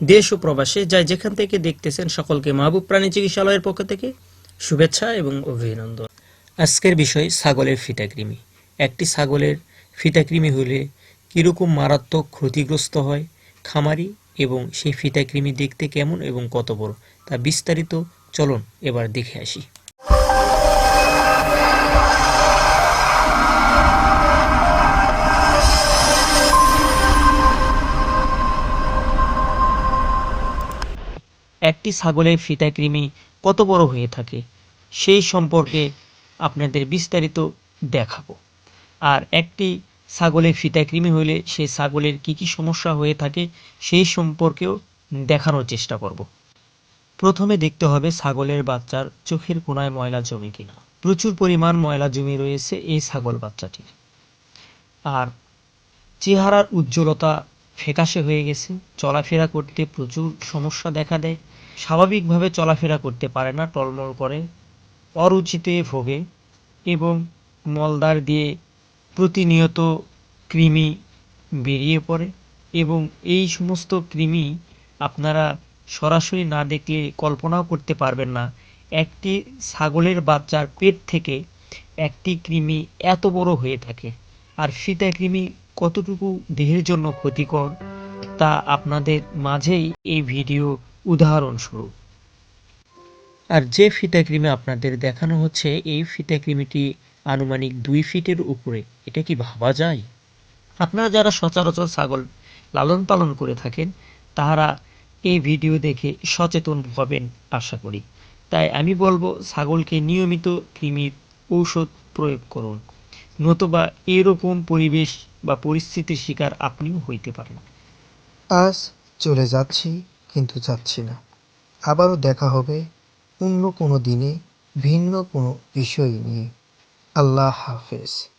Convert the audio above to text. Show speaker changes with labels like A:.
A: দেশ ও প্রবাসে যা যেখান থেকে দেখতেছেন সকলকে মাহবুব প্রাণী চিকিৎসালয়ের পক্ষ থেকে শুভেচ্ছা এবং অভিনন্দন। আজকের বিষয় ছাগলের ফিতাকৃমি। একটি ছাগলের ফিতাকৃমি হলে কীরকম মারাত্মক ক্ষতিগ্রস্ত হয়, খামারি এবং সেই ফিতাকৃমি দেখতে কেমন এবং কত বড়, তা বিস্তারিত চলন এবার দেখে আসি। একটি ছাগলের ফিতা কৃমি কত বড় হয়ে থাকে, সেই সম্পর্কে আপনাদের বিস্তারিত দেখাবো। আর একটি ছাগলের ফিতা কৃমি হলে সেই ছাগলের কি কি সমস্যা হয়ে থাকে, সেই সম্পর্কেও দেখানোর চেষ্টা করব। প্রথমে দেখতে হবে ছাগলের বাচ্চার চোখের কোনায় ময়লা জমে কিনা। প্রচুর পরিমাণ ময়লা জমে রয়েছে এই ছাগল বাচ্চাটির। আর চেহারার উজ্জ্বলতা ফ্যাকাশে হয়ে গেছে, চলাফেরা করতে প্রচুর সমস্যা দেখা দেয় স্বাভাবিকভাবে চলাফেরা করতে পারে না টলমল করে, অরুচিতে ভোগে এবং মলদার দিয়ে প্রতিনিয়ত কৃমি বেরিয়ে পড়ে এবং এই সমস্ত কৃমি আপনারা সরাসরি না দেখলে কল্পনাও করতে পারবেন না। একটি ছাগলের বাচ্চার পেট থেকে একটি কৃমি এত বড় হয়ে থাকে। আর ফিতা কৃমি কতটুকু দেহের জন্য ক্ষতিকর তা আপনাদের মাঝেই এই ভিডিও উদাহরণস্বরূপ। আর যে ফিতা কৃমি আপনাদের দেখানো হচ্ছে এই ফিতা কৃমিটি আনুমানিক দুই ফিটের উপরে। এটা কি ভাবা যায়? আপনারা যারা সচরাচর ছাগল লালন পালন করে থাকেন তাহারা এই ভিডিও দেখে সচেতন হবেন আশা করি। তাই আমি বলব ছাগলকে নিয়মিত কৃমির ঔষধ প্রয়োগ করুন। নতুবা এরকম পরিবেশ বা পরিস্থিতির শিকার আপনিও হইতে পারেন।
B: আজ চলে যাচ্ছি কিন্তু যাচ্ছি না। আবারও দেখা হবে অন্য কোনো দিনে, ভিন্ন কোনো বিষয় নিয়ে। আল্লাহ হাফেজ।